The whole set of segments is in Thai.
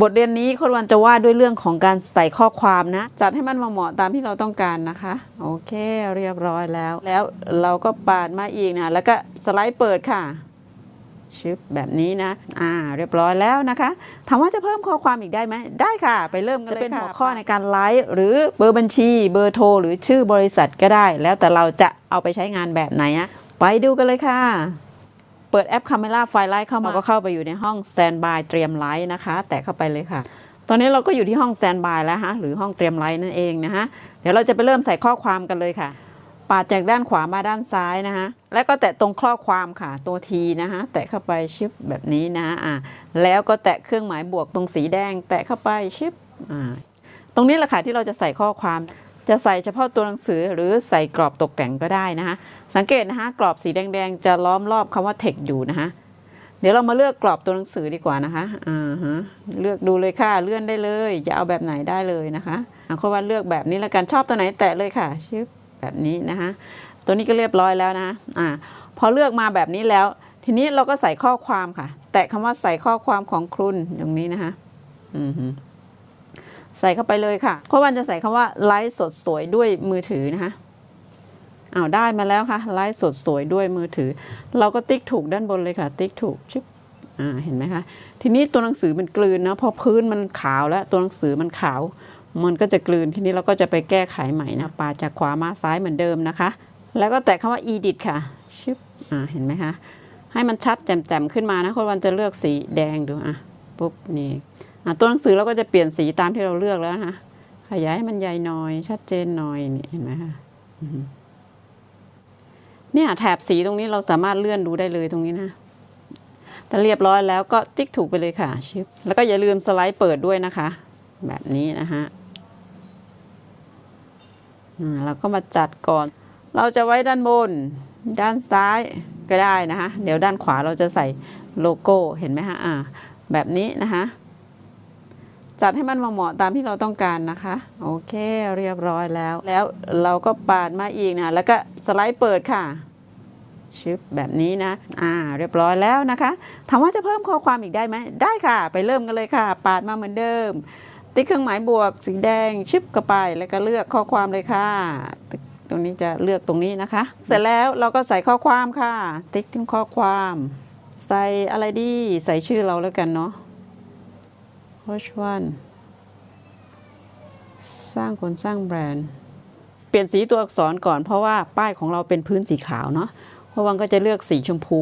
บทเรียนนี้คนวันจะว่าด้วยเรื่องของการใส่ข้อความนะ จัดให้มันเหมาะตามที่เราต้องการนะคะ โอเคเรียบร้อยแล้ว แล้วเราก็ปาดมาอีกนะแล้วก็สไลด์เปิดค่ะชึบแบบนี้นะ อ่า เรียบร้อยแล้วนะคะ ถามว่าจะเพิ่มข้อความอีกได้ไหม ได้ค่ะ ไปเริ่มกันเลยค่ะเป็นหัวข้อในการไลฟ์หรือเบอร์บัญชี เบอร์โทร หรือชื่อบริษัทก็ได้ แล้วแต่เราจะเอาไปใช้งานแบบไหนนะ ไปดูกันเลยค่ะ เปิดแอป Camera ไฟล์ไลฟ์เข้ามาก็เข้าไปอยู่ในห้อง Standby เตรียมไลฟ์นะคะ แตะเข้าไปเลยค่ะ ตอนนี้เราก็อยู่ที่ห้อง Standby แล้วฮะหรือห้องเตรียมไลฟ์นั่นเองนะฮะเดี๋ยวเราจะไปเริ่มใส่ข้อความกันเลยค่ะปาดจากด้านขวามาด้านซ้ายนะคะแล้วก็แตะตรงข้อความค่ะตัวทีนะคะแตะเข้าไปชิปแบบนี้นะอ่าแล้วก็แตะเครื่องหมายบวกตรงสีแดง แตะเข้าไปชิปอ่าตรงนี้แหละค่ะที่เราจะใส่ข้อความ จะใส่เฉพาะตัวหนังสือหรือใส่กรอบตกแต่งก็ได้นะคะสังเกตนะคะกรอบสีแดงๆ จะล้อมรอบคำว่า text อยู่นะคะเดี๋ยวเรามาเลือกกรอบตัวหนังสือดีกว่านะคะอ่าฮะเลือกดูเลยค่ะเลื่อนได้เลยจะเอาแบบไหนได้เลยนะคะอะข้อว่าเลือกแบบนี้แล้วกันชอบตัวไหนแตะเลยค่ะชิปแบบนี้นะคะตัวนี้ก็เรียบร้อยแล้วนะอ่าพอเลือกมาแบบนี้แล้ว ทีนี้เราก็ใส่ข้อความค่ะ แตะคำว่าใส่ข้อความของคุณตรงนี้นะคะอือฮึ ใส่เข้าไปเลยค่ะข้อวันจะใส่คำว่าไลฟ์สดสวยด้วยมือถือนะคะอ้าวได้มาแล้วค่ะไลฟ์สดสวยด้วยมือถือ เราก็ติ๊กถูกด้านบนเลยค่ะ ติ๊กถูกชิบอ่าเห็นไหมคะทีนี้ตัวหนังสือมันกลืนนะเพราะพื้นมันขาวแล้วตัวหนังสือมันขาว มันก็จะกลืนทีนี้เราก็จะไปแก้ไขใหม่นะปาจากขวามาซ้ายเหมือนเดิมนะคะ แล้วก็แตะคำว่า edit ค่ะชิบอ่าเห็นไหมคะให้มันชัดแจ่มๆขึ้นมานะคนวันจะเลือกสีแดงดูอะปุ๊บนี่ ตัวหนังสือเราก็จะเปลี่ยนสีตามที่เราเลือกแล้วนะคะขยายให้มันใหญ่หน่อย ชัดเจนหน่อยนี่เห็นไหมคะเนี่ยแถบสีตรงนี้เราสามารถเลื่อนดูได้เลยตรงนี้นะแต่เรียบร้อยแล้วก็ติ๊กถูกไปเลยค่ะชิปแล้วก็อย่าลืมสไลด์เปิดด้วยนะคะ แบบนี้นะฮะเราก็มาจัดก่อน เราจะไว้ด้านบน ด้านซ้ายก็ได้นะคะ เดี๋ยวด้านขวาเราจะใส่โลโก้เห็นไหมฮะอ่าแบบนี้นะคะ จัดให้มันเหมาะตามที่เราต้องการนะคะ โอเคเรียบร้อยแล้ว แล้วเราก็ปาดมาอีกนะแล้วก็สไลด์เปิดค่ะชึบแบบนี้นะ อ่า เรียบร้อยแล้วนะคะ ถามว่าจะเพิ่มข้อความอีกได้ไหม ได้ค่ะ ไปเริ่มกันเลยค่ะ ปาดมาเหมือนเดิม ติ๊กเครื่องหมายบวก สีแดง ชึบเข้าไป แล้วก็เลือกข้อความเลยค่ะติ๊กตรงนี้จะเลือกตรงนี้นะคะ เสร็จแล้วเราก็ใส่ข้อความค่ะ ติ๊กที่ข้อความ ใส่อะไรดี ใส่ชื่อเราแล้วกันเนาะ Which one สร้างคนสร้างแบรนด์ เปลี่ยนสีตัวอักษรก่อนเพราะว่าป้ายของเราเป็นพื้นสีขาวเนาะเพราะวังก็จะเลือกสีชมพู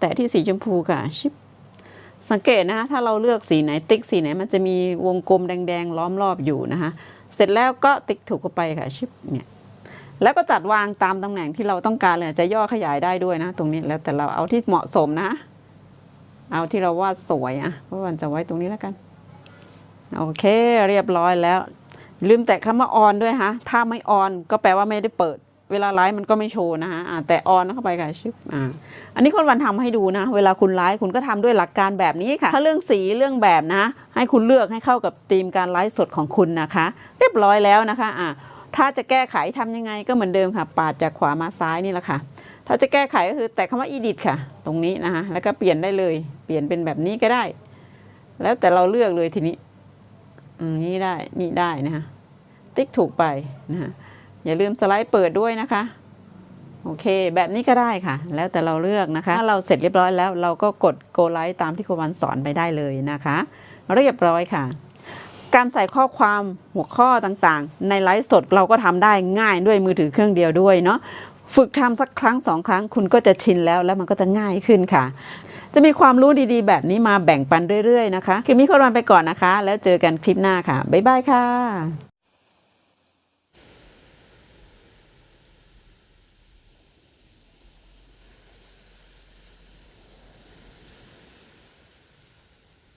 แต่ที่สีชมพูค่ะชิปสังเกตนะคะถ้าเราเลือกสีไหนติ๊กสีไหนมันจะมีวงกลมแดงๆล้อมรอบอยู่นะคะเสร็จแล้วก็ติ๊กถูกเข้าไปค่ะชิปเนี่ยแล้วก็จัดวางตามตำแหน่งที่เราต้องการเลยจะย่อขยายได้ด้วยนะ ตรงนี้แล้วแต่เราเอาที่เหมาะสมนะ เอาที่เราว่าสวยอะเพราะวันจะไว้ตรงนี้แล้วกัน โอเคเรียบร้อยแล้ว ลืมแตะคำว่าออนด้วยฮะ ถ้าไม่ออนก็แปลว่าไม่ได้เปิด เวลาไลฟ์มันก็ไม่โชว์นะฮะแต่ออนเข้าไปค่ะชิปอ่าอันนี้คนวันทำให้ดูนะ เวลาคุณไลฟ์คุณก็ทำด้วยหลักการแบบนี้ค่ะ ถ้าเรื่องสีเรื่องแบบนะ ให้คุณเลือกให้เข้ากับธีมการไลฟ์สดของคุณนะคะ เรียบร้อยแล้วนะคะอ่าถ้าจะแก้ไขทำยังไงก็เหมือนเดิมค่ะ ปาดจากขวามาซ้ายนี่แหละค่ะถ้าจะแก้ไขก็คือแตะคำว่า edit ค่ะ ตรงนี้นะคะแล้วก็เปลี่ยนได้เลย เปลี่ยนเป็นแบบนี้ก็ได้ แล้วแต่เราเลือกเลยทีนี้ นี่ได้ นี่ได้นะคะติ๊กถูกไปนะฮะอย่าลืมสไลด์เปิดด้วยนะคะ โอเค แบบนี้ก็ได้ค่ะ แล้วแต่เราเลือกนะคะ ถ้าเราเสร็จเรียบร้อยแล้ว เราก็กด go live ตามที่ครูวันสอนไปได้เลยนะคะ เรียบร้อยค่ะ การใส่ข้อความหัวข้อต่างๆ ในไลฟ์สดเราก็ทำได้ง่ายด้วยมือถือเครื่องเดียวด้วยเนาะฝึกทำสักครั้งสองครั้งคุณก็จะชินแล้วแล้วมันก็จะง่ายขึ้นค่ะ จะมีความรู้ดีๆ แบบนี้มาแบ่งปันเรื่อยๆนะคะคลิปนี้ขอรวันไปก่อนนะคะ แล้วเจอกันคลิปหน้าค่ะบ๊ายบายค่ะ